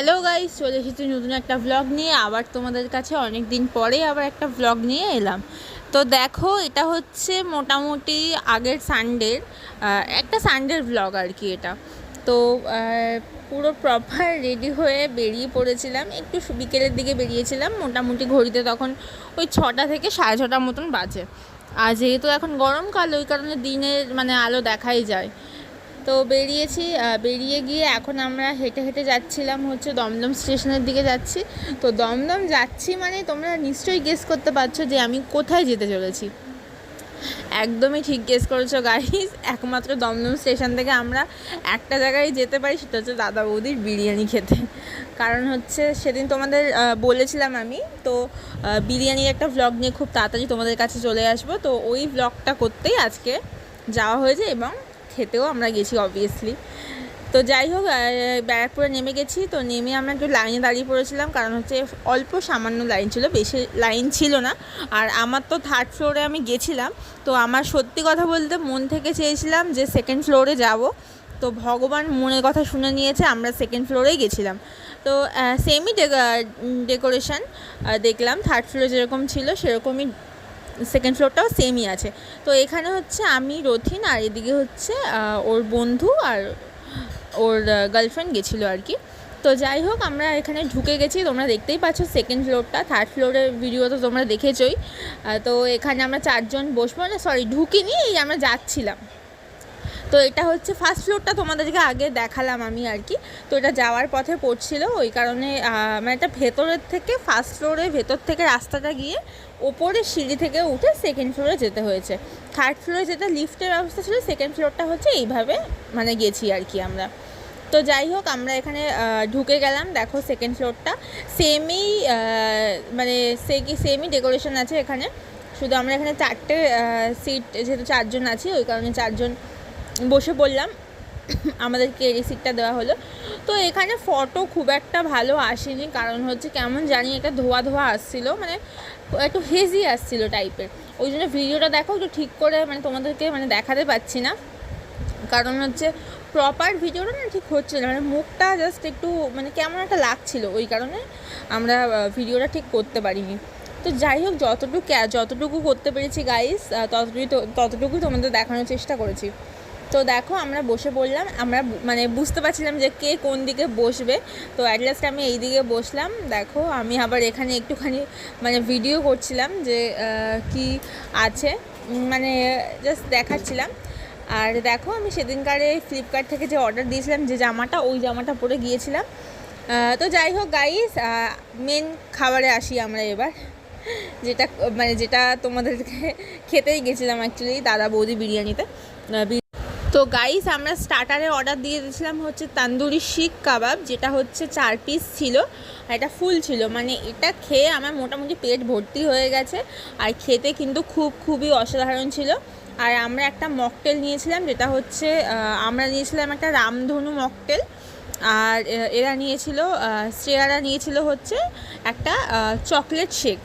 Hello guys, চলে এসেছি নতুন একটা ভ্লগ নিয়ে। আবার তোমাদের কাছে অনেক দিন পরে আবার একটা ভ্লগ নিয়ে এলাম। তো দেখো, এটা হচ্ছে মোটামুটি আগের সানডের একটা সানডের ভ্লগ আর কি এটা। তো পুরো প্রপার রেডি হয়ে বেরিয়ে পড়েছিলাম। একটু বিকেলের দিকে বেরিয়েছিলাম। মোটামুটি ঘড়িতে তখন ওই ছটা থেকে সাড়ে ছটার মতন বাজে। আর যেহেতু এখন গরমকাল, ওই কারণে দিনের মানে আলো দেখাই যায়। তো বেরিয়েছি বেরিয়ে গিয়ে এখন আমরা হেঁটে হেঁটে যাচ্ছিলাম হচ্ছে দমদম স্টেশনের দিকে যাচ্ছি। তো দমদম যাচ্ছি মানে তোমরা নিশ্চয়ই গেস করতে পারছ যে আমি কোথায় যেতে চলেছি। একদমই ঠিক গেস করেছ গাইস একমাত্র দমদম স্টেশন থেকে আমরা একটা জায়গায় যেতে পারি, সেটা হচ্ছে দাদা বৌদির বিরিয়ানি খেতে। কারণ হচ্ছে সেদিন তোমাদের বলেছিলাম আমি, তো বিরিয়ানির একটা ভ্লগ নিয়ে খুব তাড়াতাড়ি তোমাদের কাছে চলে আসব। তো ওই ভ্লগটা করতেই আজকে যাওয়া হয়েছে এবং খেতেও আমরা গেছি অবভিয়াসলি তো যাই হোক ব্যারাকপুরে নেমে গেছি। তো নেমে আমরা একটু লাইনে দাঁড়িয়ে পড়েছিলাম, কারণ হচ্ছে অল্প সামান্য লাইন ছিল, বেশি লাইন ছিল না। আর আমার তো থার্ড ফ্লোরে আমি গেছিলাম। তো আমার সত্যি কথা বলতে মন থেকে চেয়েছিলাম যে সেকেন্ড ফ্লোরে যাব। তো ভগবান মনের কথা শুনে নিয়েছে, আমরা সেকেন্ড ফ্লোরেই গেছিলাম। তো সেমই ডেকোরেশন দেখলাম। থার্ড ফ্লোরে যেরকম ছিল, সেরকমই সেকেন্ড ফ্লোরটাও সেমই আছে। তো এখানে হচ্ছে আমি, রথিন আর এদিকে হচ্ছে ওর বন্ধু আর ওর গার্লফ্রেন্ড গেছিল আর কি। তো যাই হোক, আমরা এখানে ঢুকে গেছি, তোমরা দেখতেই পাচ্ছ সেকেন্ড ফ্লোরটা থার্ড ফ্লোরের ভিডিও তো তোমরা দেখেছই। তো এখানে আমরা চারজন বসবো না সরি ঢুকিনি, এই আমরা যাচ্ছিলাম। তো এটা হচ্ছে ফার্স্ট ফ্লোরটা তোমাদেরকে আগে দেখালাম আমি আর কি। তো এটা যাওয়ার পথে পড়ছিল, ওই কারণে মানে এটা ভেতরের থেকে ফার্স্ট ফ্লোরে ভেতর থেকে রাস্তাটা গিয়ে ওপরে সিঁড়ি থেকে উঠে সেকেন্ড ফ্লোরে যেতে হয়েছে। থার্ড ফ্লোরে যেটা লিফটের ব্যবস্থা ছিল সেকেন্ড ফ্লোরটা হচ্ছে এইভাবে মানে গেছি আর কি আমরা। তো যাই হোক, আমরা এখানে ঢুকে গেলাম, দেখো সেকেন্ড ফ্লোরটা সেমই মানে সে কি সেমই ডেকোরেশন আছে এখানে। শুধু আমরা এখানে চারটে সিট যেহেতু চারজন আছি, ওই কারণে চারজন বসে পড়লাম আমাদেরকে এই সিটটা দেওয়া হলো। তো এখানে ফটো খুব একটা ভালো আসেনি, কারণ হচ্ছে কেমন জানি একটা ধোয়া ধোয়া আসছিল মানে একটু হেজি আসছিল টাইপের ওই জন্য ভিডিওটা দেখো, একটু ঠিক করে মানে তোমাদেরকে মানে দেখাতে পাচ্ছি না। কারণ হচ্ছে প্রপার ভিডিওটা না ঠিক হচ্ছে না মানে মুখটা জাস্ট একটু মানে কেমন একটা লাগছিল, ওই কারণে আমরা ভিডিওটা ঠিক করতে পারিনি। তো যাই হোক, যতটুকু যতটুকু করতে পেরেছি গাইস ততটুকুই তো, ততটুকুই তোমাদের দেখানোর চেষ্টা করেছি। তো দেখো, আমরা বসে পড়লাম। আমরা মানে বুঝতে পারছিলাম যে কে কোন দিকে বসবে। তো অ্যাট লাস্ট আমি এই দিকে বসলাম। দেখো, আমি আবার এখানে একটুখানি মানে ভিডিও করছিলাম যে কি আছে। মানে জাস্ট দেখাচ্ছিলাম। আর দেখো, আমি সেদিনকারে ফ্লিপকার্ট থেকে যে অর্ডার দিয়েছিলাম, যে জামাটা, ওই জামাটা পরে গিয়েছিলাম। তো যাই হোক গাইস মেন খাবারে আসি আমরা এবার। যেটা মানে যেটা তোমাদেরকে খেতেই গেছিলাম অ্যাকচুয়ালি দাদা বৌদি বিরিয়ানিতে। তো গাইস আমরা স্টার্টারে অর্ডার দিয়ে দিয়েছিলাম হচ্ছে তান্দুরি শিক কাবাব, যেটা হচ্ছে চার পিস ছিল। আর এটা ফুল ছিল। মানে এটা খেয়ে আমার মোটামুটি পেট ভর্তি হয়ে গেছে। আর খেতে কিন্তু খুব, খুবই অসাধারণ ছিল। আর আমরা একটা মকটেল নিয়েছিলাম, যেটা হচ্ছে আমরা নিয়েছিলাম একটা রামধনু মকটেল আর এরা নিয়েছিল শ্রেয়ারা নিয়েছিল হচ্ছে একটা চকলেট শেক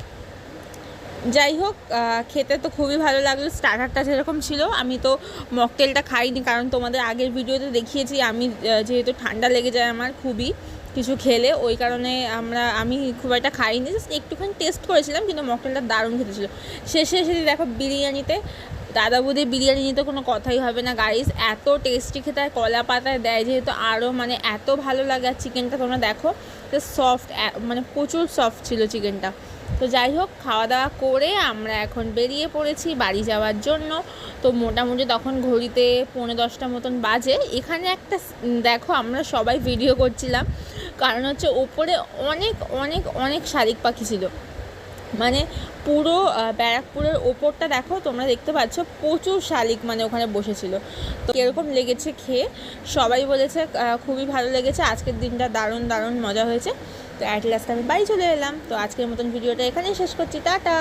যাই হোক খেতে তো খুবই ভালো লাগল। স্টার্টারটা যেরকম ছিল, আমি তো মকটেলটা খাইনি, কারণ তোমাদের আগের ভিডিওতে দেখিয়েছি, আমি যেহেতু ঠান্ডা লেগে যায় আমার খুবই কিছু খেলে, ওই কারণে আমরা, আমি খুব একটা খাইনি জাস্ট একটুখানি টেস্ট করেছিলাম, কিন্তু মকটেলটা দারুণ খেতে ছিল। শেষে এসে দেখো বিরিয়ানিতে দাদা বৌদির বিরিয়ানি নিয়ে তো কোনো কথাই হবে না গাইস এত টেস্টি খেতে, আর কলা পাতায় দেয়, যেহেতু আরও মানে এত ভালো লাগে, আর চিকেনটা তোমরা দেখো সফট মানে প্রচুর সফট ছিল চিকেনটা তো যাই হোক, খাওয়া দাওয়া করে আমরা এখন বেরিয়ে পড়েছি বাড়ি যাওয়ার জন্য। তো মোটামুটি তখন ঘড়িতে পৌনে দশটা মতন বাজে। এখানে একটা দেখো আমরা সবাই ভিডিও করছিলাম। কারণ হচ্ছে ওপরে অনেক অনেক অনেক শালিক পাখি ছিল। মানে পুরো ব্যারাকপুরের ওপরটা দেখো, তোমরা দেখতে পাচ্ছ প্রচুর শালিক মানে ওখানে বসেছিল। তো কীরকম লেগেছে খেয়ে সবাই বলেছে খুবই ভালো লেগেছে। আজকের দিনটা দারুণ দারুণ মজা হয়েছে। তো অ্যাট লাস্ট আমি বাড়ি চলে এলাম। তো আজকের মতন ভিডিওটা এখানেই শেষ করছি। টাটা!